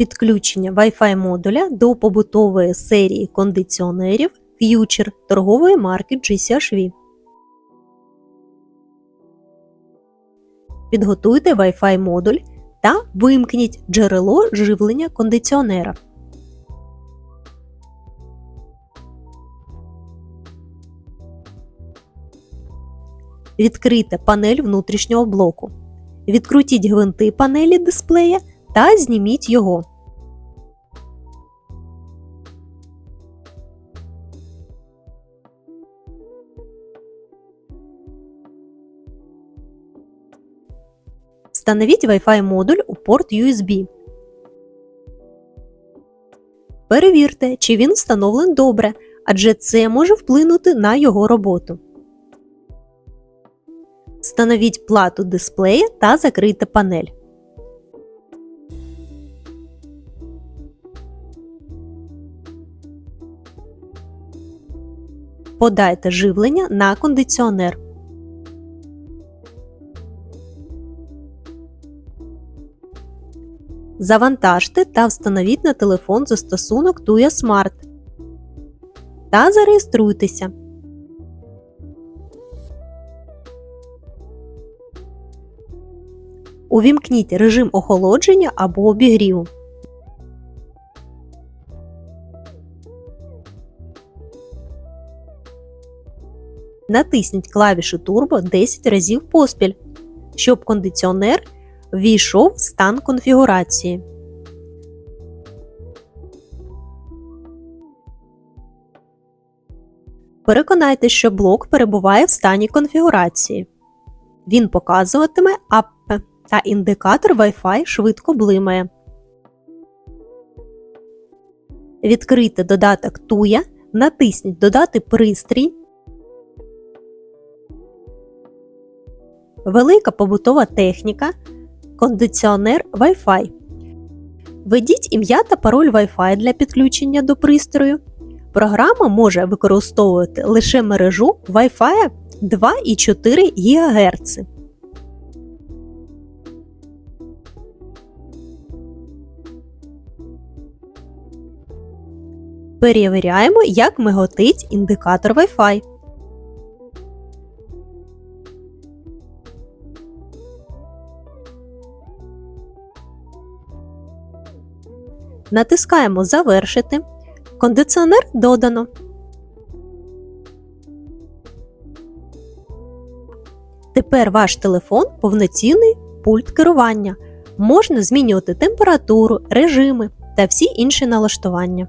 Підключення Wi-Fi модуля до побутової серії кондиціонерів Future торгової марки GCHV. Підготуйте Wi-Fi модуль та вимкніть джерело живлення кондиціонера. Відкрийте панель внутрішнього блоку. Відкрутіть гвинти панелі дисплея та зніміть його. Встановіть Wi-Fi модуль у порт USB. Перевірте, чи він встановлений добре, адже це може вплинути на його роботу. Встановіть плату дисплея та закрийте панель. Подайте живлення на кондиціонер. Завантажте та встановіть на телефон застосунок Tuya Smart та зареєструйтеся. Увімкніть режим охолодження або обігріву. Натисніть клавішу Turbo 10 разів поспіль, щоб кондиціонер ввійшов в стан конфігурації. Переконайтеся, що блок перебуває в стані конфігурації. Він показуватиме АПП та індикатор Wi-Fi швидко блимає. Відкрийте додаток Туя, натисніть Додати пристрій. Велика побутова техніка. Кондиціонер Wi-Fi. Введіть ім'я та пароль Wi-Fi для підключення до пристрою. Програма може використовувати лише мережу Wi-Fi 2,4 ГГц. Перевіряємо, як миготить індикатор Wi-Fi. Натискаємо Завершити. Кондиціонер додано. Тепер ваш телефон повноцінний пульт керування. Можна змінювати температуру, режими та всі інші налаштування.